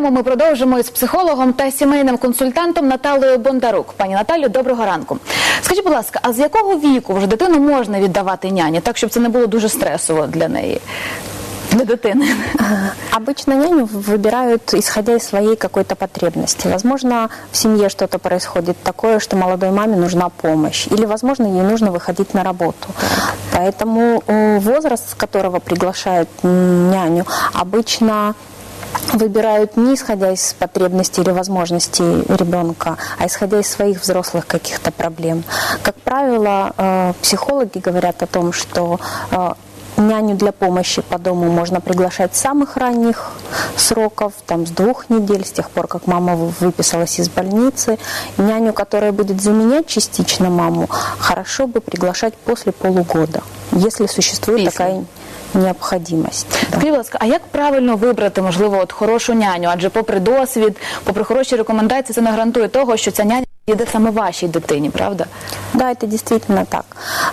тему ми продовжимо із психологом та сімейним консультантом Наталею Бондарук. Пані Наталю, доброго ранку. Скажіть, будь ласка, а з якого віку вже дитину можна віддавати няні, так щоб це не було дуже стресово для неї? Для дитини. Обычно няню выбирают исходя из своей какой-то потребности. Возможно, в семье что-то происходит такое, что молодой маме нужна помощь. Или, возможно, ей нужно выходить на работу. Поэтому э, возраст, с которого приглашают м, няню, обычно выбирают не исходя из потребностей или возможностей ребенка, а исходя из своих взрослых каких-то проблем. Как правило, э, психологи говорят о том, что э, Няню для помощи по дому можно приглашать с самых ранних сроков, там с двух недель, с тех пор, как мама выписалась из больницы. Няню, которая будет заменять частично маму, хорошо бы приглашать после полугода, если существует Після. такая необходимость. Да. Скажіть, будь ласка, а як правильно вибрати, можливо, от хорошу няню? Адже попри досвід, попри хороші рекомендації, це не гарантує того, що ця няня йде саме вашій дитині, правда? Да, это действительно так.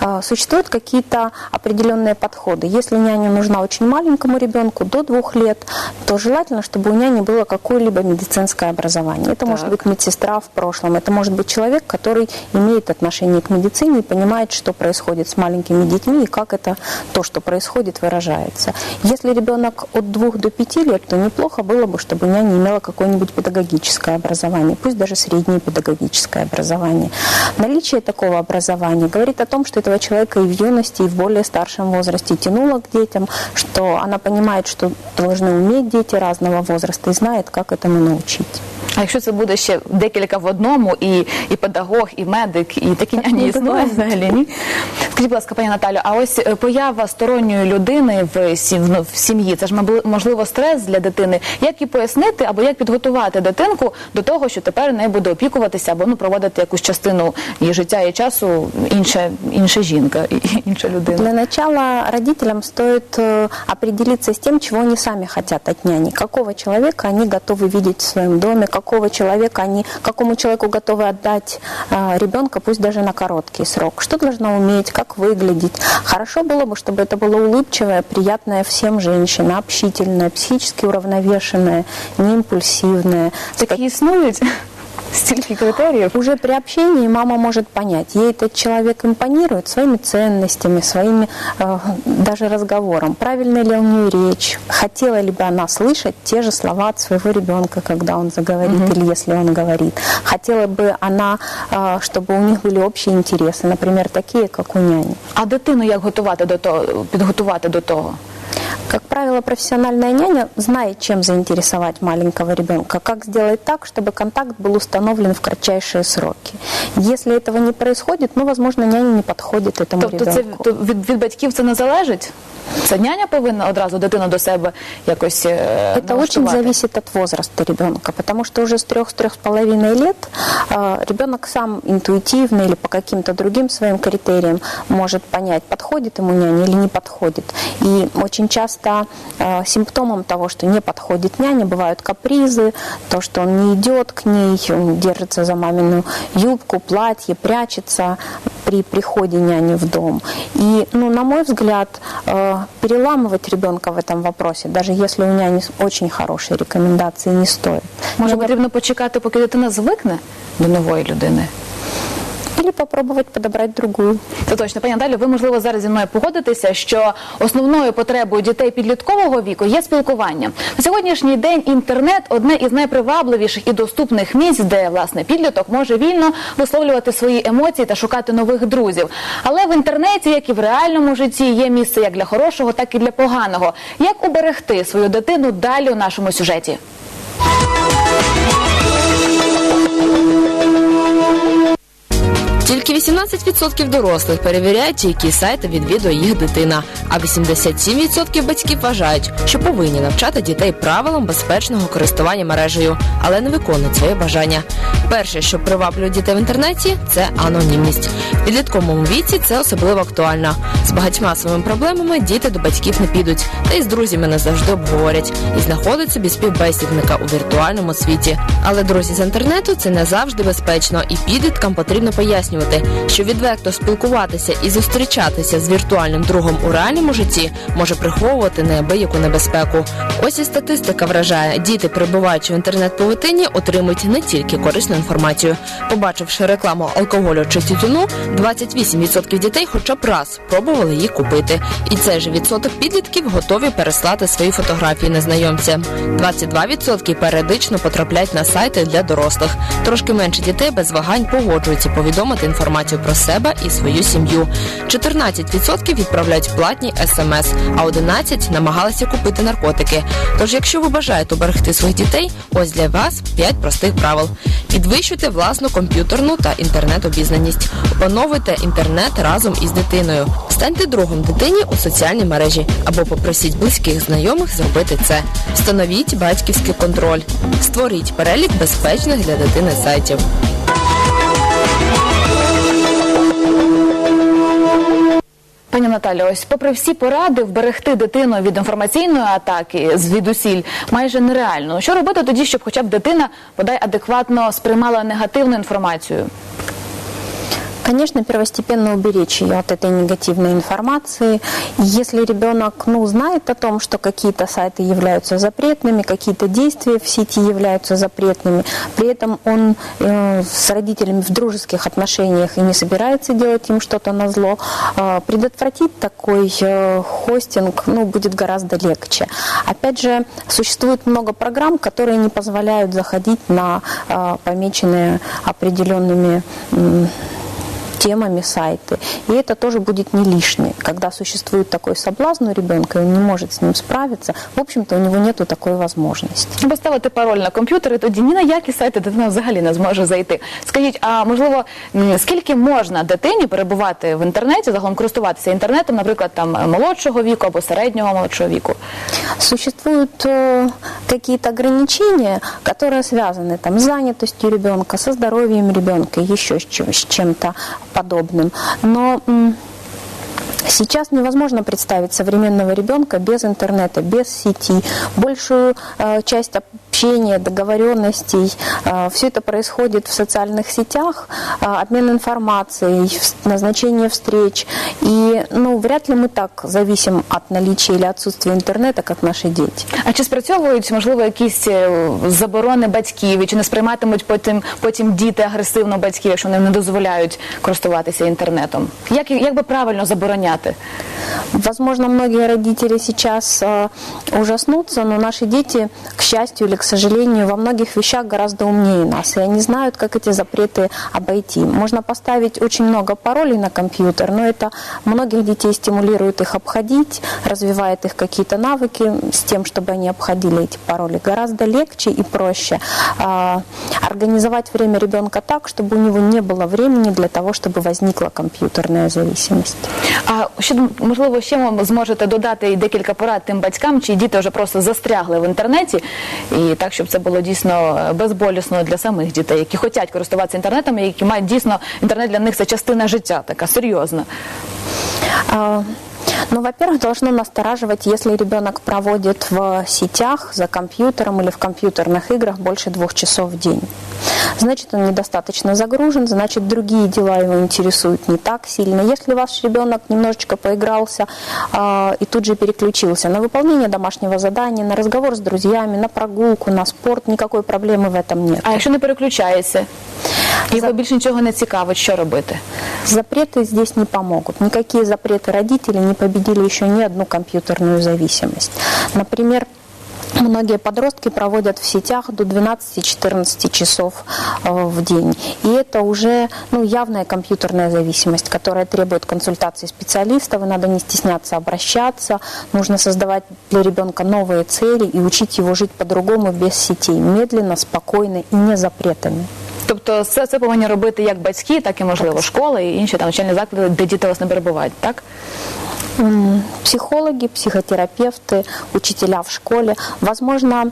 А, Существуют какие-то определенные подходы. Если няня нужна очень маленькому ребенку, до двух лет, то желательно, чтобы у няни было какое-либо медицинское образование. Это может Так. быть медсестра в прошлом, это может быть человек, который имеет отношение к медицине и понимает, что происходит с маленькими детьми и как это то, что происходит, выражается. Если ребенок от двух до пяти лет, то неплохо было бы, чтобы няня имела какое-нибудь педагогическое образование, пусть даже среднее педагогическое образование. Наличие такого образования говорит о том, что этого человека и в юности, и в более старшем возрасте тянуло к детям, что она понимает, что должны уметь дети разного возраста и знает, как этому научить. А якщо це буде ще декілька в одному, і, і педагог, і медик, і такі няні не існують буває. взагалі, ні? Скажіть, будь ласка, пані Наталю, а ось е, поява сторонньої людини в, сім, ну, в сім'ї, це ж мабли- можливо стрес для дитини. Як їй пояснити або як підготувати дитинку до того, що тепер не буде опікуватися або ну, проводити якусь частину її життя і часу інша, інша жінка, і- інша людина? Для начала родителям стоит э, определиться с тем, чего они сами хотят от няни. Какого человека они готовы видеть в своем доме, какого человека они, какому человеку готовы отдать э, ребенка, пусть даже на короткий срок. Что должна уметь, как выглядеть. Хорошо было бы, чтобы это было улыбчивая, приятная всем женщина, общительная, психически уравновешенная, неимпульсивная. с Такі існують стільки критеріїв. уже при общении мама может понять, ей этот человек импонирует своими ценностями, своими э, даже разговором, правильно ли у нее речь, хотела ли бы она слышать те же слова от своего ребенка, когда он заговорит или если он говорит, хотела бы она, э, чтобы у них были общие интересы, например, такие, как у няни. А дитину як готувати до того, підготувати до того? Как правило, профессиональная няня знает, чем заинтересовать маленького ребенка, как сделать так, чтобы контакт был установлен в кратчайшие сроки. Если этого не происходит, ну, возможно, няня не подходит этому Тобто це ребенку. то від, від батьків це не залежить? Це няня повинна одразу дитину до себе якось е, Это очень налаштувати? зависит от возраста ребенка, потому что уже с трех, с трех с половиной лет э, ребенок сам интуитивно или по каким-то другим своим критериям может понять, подходит ему няня или не подходит. И очень часто э, симптомом того, что не подходит няня, бывают капризы, то, что он не идет к ней, он держится за мамину юбку, платье, прячется при приходе няни в дом. И, ну, на мой взгляд, э, переламывать ребенка в этом вопросе, даже если у няни очень хорошие рекомендации, не стоит. Може потрібно почекати, поки дитина звикне до нової людини? Или попробовать подобрать другую. Це точно, пані Наталю, ви можливо зараз зі мною погодитеся, що основною потребою дітей підліткового віку є спілкування. На сьогоднішній день інтернет одне із найпривабливіших і доступних місць, де власне підліток може вільно висловлювати свої емоції та шукати нових друзів. Але в інтернеті, як і в реальному житті, є місце як для хорошого, так і для поганого. Як уберегти свою дитину далі у нашому сюжеті? Тільки 18% дорослих перевіряють, які сайти відвідує їх дитина, а 87% батьків вважають, що повинні навчати дітей правилам безпечного користування мережею, але не виконують своє бажання. Перше, що приваблює дітей в інтернеті, це анонімність. В підлітковому віці це особливо актуально. З багатьма своїми проблемами діти до батьків не підуть, та й з друзями не завжди обговорять і знаходять собі співбесідника у віртуальному світі. Але друзі з інтернету це не завжди безпечно, і підліткам потрібно пояснювати. Пояснювати, що відверто спілкуватися і зустрічатися з віртуальним другом у реальному житті може приховувати неабияку небезпеку. Ось і статистика вражає: діти, перебуваючи в інтернет-павутині, отримують не тільки корисну інформацію. Побачивши рекламу алкоголю чи тютюну, 28% дітей хоча б раз пробували їх купити. І цей же відсоток підлітків готові переслати свої фотографії незнайомцям. 22% періодично потрапляють на сайти для дорослих. Трошки менше дітей без вагань погоджуються повідомити інформацію про себе і свою сім'ю. 14% відправляють платні смс, а 11% намагалися купити наркотики. Тож, якщо ви бажаєте оберегти своїх дітей, ось для вас 5 простих правил. Підвищуйте власну комп'ютерну та інтернет-обізнаність. Опановуйте інтернет разом із дитиною. Станьте другом дитині у соціальній мережі або попросіть близьких знайомих зробити це. Встановіть батьківський контроль. Створіть перелік безпечних для дитини сайтів. Пані Наталі, ось попри всі поради, вберегти дитину від інформаційної атаки звідусіль майже нереально. Що робити тоді, щоб хоча б дитина бодай адекватно сприймала негативну інформацію? Конечно, первостепенно уберечь ее от этой негативной информации. Если ребенок ну, знает о том, что какие-то сайты являются запретными, какие-то действия в сети являются запретными, при этом он э, с родителями в дружеских отношениях и не собирается делать им что-то на зло, э, предотвратить такой э, хостинг ну, будет гораздо легче. Опять же, существует много программ, которые не позволяют заходить на э, помеченные определенными м, темами сайты. И это тоже будет не лишнее. Когда существует такой соблазн у ребенка, и он не может с ним справиться, в общем-то, у него нету такой возможности. Поставити пароль на комп'ютер, і тоді ні на які сайти дитина взагалі не зможе зайти. Скажіть, а можливо, м, скільки можна дитині перебувати в інтернеті, загалом користуватися інтернетом, наприклад, там молодшого віку або середнього молодшого віку? Существуют э, какие-то ограничения, которые связаны там, с занятостью ребенка, со здоровьем ребенка, еще с чем- с чем-то подобным. Но Сейчас невозможно представить современного ребенка без интернета, без сети. Большую э, часть общения, договоренностей, э, все это происходит в социальных сетях, э, обмен информацией, вс- назначение встреч. И ну, вряд ли мы так зависим от наличия или отсутствия интернета, как наши дети. А чи спрацьовують можливо якісь е, заборони батьків, і чи не сприйматимуть потім потім діти агресивно батьків, якщо вони не дозволяють користуватися інтернетом? Як як би правильно забороняти? Возможно, многие родители сейчас э, ужаснутся, но наши дети, к счастью или к сожалению, во многих вещах гораздо умнее нас, и они знают, как эти запреты обойти. Можно поставить очень много паролей на компьютер, но это многих детей стимулирует их обходить, развивает их какие-то навыки с тем, чтобы они обходили эти пароли. Гораздо легче и проще э, организовать время ребенка так, чтобы у него не было времени для того, чтобы возникла компьютерная зависимость. А ще можливо ще ви зможете додати і декілька порад тим батькам, чи діти вже просто застрягли в інтернеті, і так, щоб це було дійсно е, безболісно для самих дітей, які хочуть користуватися інтернетом, і які мають дійсно інтернет для них це частина життя, така серйозна. ну, во-первых, должно настораживать, если ребенок проводит в сетях, за компьютером или в компьютерных играх больше двух часов в день. Значит, он недостаточно загружен, значит, другие дела его интересуют не так сильно. Если ваш ребенок немножечко поигрался а, и тут же переключился на выполнение домашнего задания, на разговор с друзьями, на прогулку, на спорт, никакой проблемы в этом нет. А якщо не переключається, його більше нічого не цікавить, що робити? Запреты здесь не помогут. Никакие запреты родителей не победили еще ни одну компьютерную зависимость. Например, Многие подростки проводят в сетях до 12-14 часов э, в день. И это уже ну, явная компьютерная зависимость, которая требует консультации специалистов, и надо не стесняться обращаться. Нужно создавать для ребенка новые цели и учить его жить по-другому без сетей, медленно, спокойно и не запретами. Тобто все це повинні робити як батьки, так і можливо школи і інші там навчальні заклади, де діти вас не перебувають, так? Психологи, психотерапевты, учителя в школе. Возможно,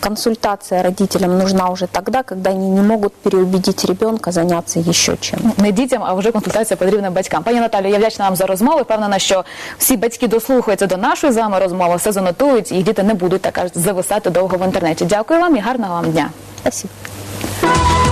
консультация родителям нужна уже тогда, когда они не могут переубедить ребенка заняться еще чем. Не дітям, а вже консультація потрібна батькам. Пані Наталію, я вдячна вам за розмову. Впевнена, що всі батьки дослухаються до нашої з вами розмови, все занотують, і діти не будуть так зависати довго в інтернеті. Дякую вам і гарного вам дня. Спасибо. Thank you.